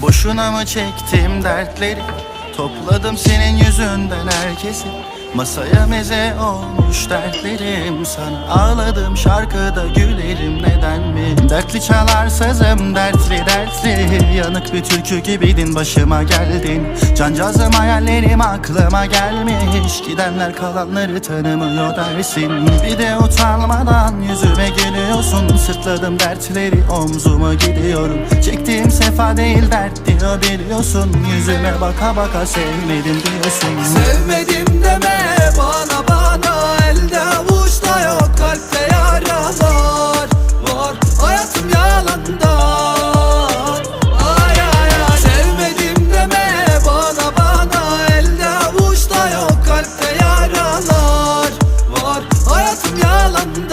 Boşuna mı çektim dertleri? Topladım senin yüzünden herkesi. Masaya meze olmuş dertlerim. Sana ağladım şarkıda gülerim. Neden mi? Dertli çalar sazım dertli Yanık bir türkü gibiydin başıma geldin. Cancağızım hayallerim aklıma gelmiş. Gidenler kalanları tanımıyor dersin. Bir de utanmadan yüzüme gülüyorsun. Sırtladım dertleri omzuma gidiyorum. Çektiğim sefa değil dert diyor biliyorsun. Yüzüme baka baka sevmedim diyorsun i under.